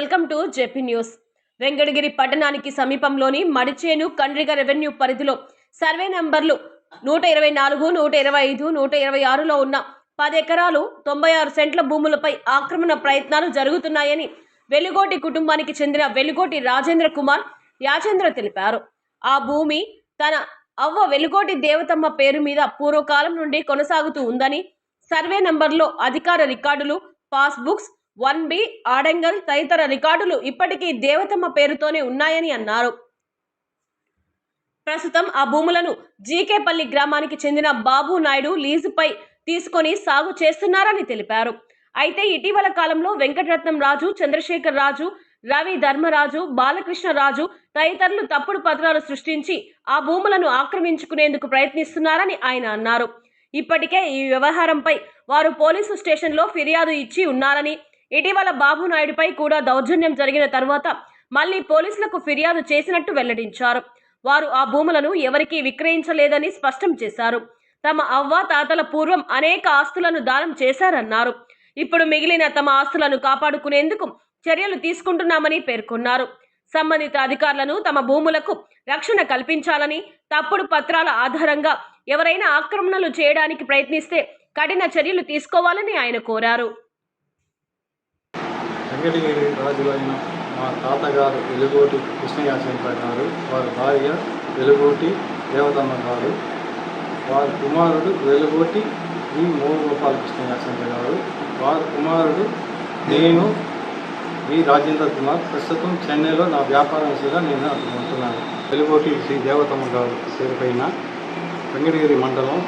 Welcome to JP news. Venkatagiri పట్టణానికి సమీపంలోని మడిచేను Kandriga revenue పరిధిలో సర్వే నంబర్లు నూట ఇరవై నాలుగు నూట ఇరవై ఐదు నూట ఇరవై ఆరులో ఉన్న పది ఎకరాలు తొంభై ఆరు సెంట్ల భూములపై ఆక్రమణ ప్రయత్నాలు జరుగుతున్నాయని వెలుగోటి కుటుంబానికి చెందిన వెలుగోటి రాజేంద్ర కుమార్ యాచేంద్ర తెలిపారు. ఆ భూమి తన అవ్వ వెలుగోటి దేవతమ్మ పేరు మీద పూర్వకాలం నుండి కొనసాగుతూ ఉందని సర్వే నంబర్లో అధికార రికార్డులు పాస్బుక్స్ వన్ బి ఆడంగల్ తదితర రికార్డులు ఇప్పటికీ దేవతమ్మ పేరుతోనే ఉన్నాయని అన్నారు. ప్రస్తుతం ఆ భూములను జీకేపల్లి గ్రామానికి చెందిన బాబు నాయుడు లీజుపై తీసుకొని సాగు చేస్తున్నారని తెలిపారు. అయితే ఇటీవల కాలంలో వెంకటరత్నం రాజు చంద్రశేఖర్ రాజు రవి ధర్మరాజు బాలకృష్ణ రాజు తదితరులు తప్పుడు పత్రాలు సృష్టించి ఆ భూములను ఆక్రమించుకునేందుకు ప్రయత్నిస్తున్నారని ఆయన అన్నారు. ఇప్పటికే ఈ వ్యవహారంపై వారు పోలీసు స్టేషన్లో ఫిర్యాదు ఇచ్చి ఉన్నారని ఇటీవల బాబు నాయుడుపై కూడా దౌర్జన్యం జరిగిన తర్వాత మళ్ళీ పోలీసులకు ఫిర్యాదు చేసినట్టు వెల్లడించారు. వారు ఆ భూములను ఎవరికీ విక్రయించలేదని స్పష్టం చేశారు. తమ అవ్వ తాతల పూర్వం అనేక ఆస్తులను దానం చేశారన్నారు. ఇప్పుడు మిగిలిన తమ ఆస్తులను కాపాడుకునేందుకు చర్యలు తీసుకుంటున్నామని పేర్కొన్నారు. సంబంధిత అధికారులను తమ భూములకు రక్షణ కల్పించాలని తప్పుడు పత్రాల ఆధారంగా ఎవరైనా ఆక్రమణలు చేయడానికి ప్రయత్నిస్తే కఠిన చర్యలు తీసుకోవాలని ఆయన కోరారు. వెంకటగిరి రాజులైన మా తాతగారు వెలుగోటి కృష్ణయాచంపై గారు వారి భార్య వెలుగోటి దేవతమ్మ గారు వారి కుమారుడు వెలుగోటి వి మోహగోపాల కృష్ణయాచంపై గారు వారి కుమారుడు నేను వి రాజేంద్ర కుమార్. ప్రస్తుతం చెన్నైలో నా వ్యాపార విషయంగా నేను అక్కడ ఉంటున్నాను వెలుగోటి శ్రీ దేవతమ్మ గారు పేరుపైన వెంకటగిరి మండలం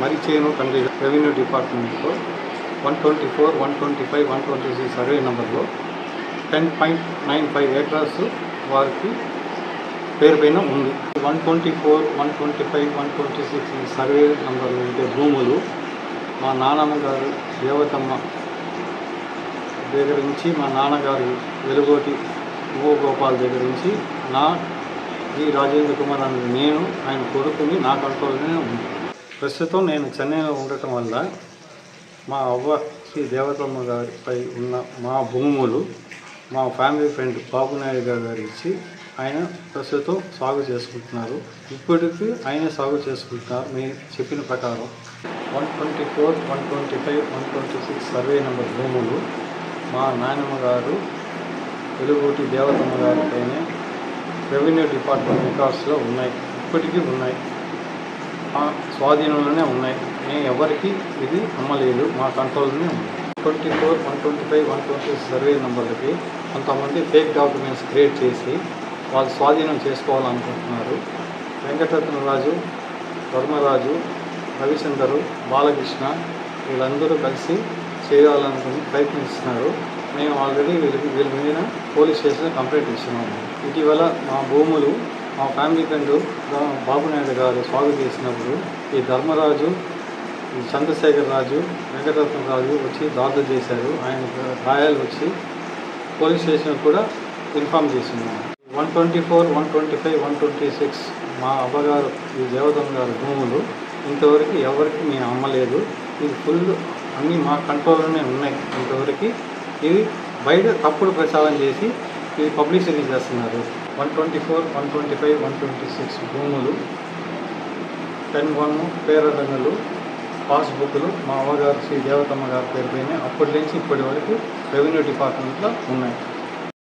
మరిచేను తండ్రి రెవెన్యూ డిపార్ట్మెంట్లో one twenty four one twenty five one twenty six survey నెంబర్లో ten point nine five acres వారికి పేరు పైన ఉంది. One twenty four one twenty five one twenty six ఈ సర్వే నెంబర్లు ఉండే భూములు మా నాన్నమ్మ గారు దేవతమ్మ దగ్గర నుంచి మా నాన్నగారు వెలుగోటి గోపాల్ దగ్గర నుంచి నా ఈ రాజేంద్ర కుమార్ అనే నేను ఆయన కొడుకుని నా కంట్రోల్లోనే ఉంది. ప్రస్తుతం నేను చెన్నైలో ఉండటం వల్ల మా అవ్వ శ్రీ దేవతమ్మ గారిపై ఉన్న మా భూములు మా ఫ్యామిలీ ఫ్రెండ్ బాబునాయుడు గారు గారు ఇచ్చి ఆయన ప్రస్తుతం సాగు చేసుకుంటున్నారు. ఇప్పటికీ ఆయనే సాగు చేసుకుంటున్నారు. మీరు చెప్పిన ప్రకారం one twenty four one twenty five one twenty six survey number భూములు మా నాయనమ్మ గారు వెలుగుటి దేవతమ్మ గారిపైనే రెవెన్యూ డిపార్ట్మెంట్ రికార్డ్స్లో ఉన్నాయి. ఇప్పటికీ ఉన్నాయి. మా స్వాధీనంలోనే ఉన్నాయి. మేము ఎవరికి ఇది అమ్మలేదు. మా కంట్రోల్లోనే ఉంది. Twenty four one twenty five one twenty survey నెంబర్లకి కొంతమంది ఫేక్ డాక్యుమెంట్స్ క్రియేట్ చేసి వాళ్ళు స్వాధీనం చేసుకోవాలనుకుంటున్నారు. వెంకటరత్నరాజు ధర్మరాజు రవిచందరు బాలకృష్ణ వీళ్ళందరూ కలిసి చేయాలనుకుని ప్రయత్నిస్తున్నారు. మేము ఆల్రెడీ వీళ్ళకి వీళ్ళ మీద పోలీస్ స్టేషన్లో కంప్లైంట్ ఇచ్చినాము ఇటీవల మా భూములు మా ఫ్యామిలీ ఫ్రెండ్ బాబు నాయుడు గారు సాగు చేసినప్పుడు ఈ ధర్మరాజు చంద్రశేఖర్ రాజు వెంకటరత్న రాజు వచ్చి దాడులు చేశారు. ఆయన గాయాలు వచ్చి పోలీస్ స్టేషన్ కూడా ఇన్ఫామ్ చేసినాము one twenty four one twenty five one twenty six మా అవ్వగారు ఈ దేవతమ్మ గారు భూములు ఇంతవరకు ఎవరికి మేము అమ్మలేదు. ఇది ఫుల్ అన్నీ మా కంట్రోల్లోనే ఉన్నాయి ఇంతవరకు. ఇది బయట తప్పుడు ప్రచారం చేసి ఇది పబ్లిసిటీ చేస్తున్నారు. One twenty four one twenty five one twenty six భూములు టెన్ వన్ పేరడంగులు పాస్బుక్లు మా అమ్మగారు శ్రీ దేవతమ్మ గారి పేరు పైన అప్పటి నుంచి ఇప్పటి వరకు రెవెన్యూ డిపార్ట్మెంట్లో ఉన్నాయి.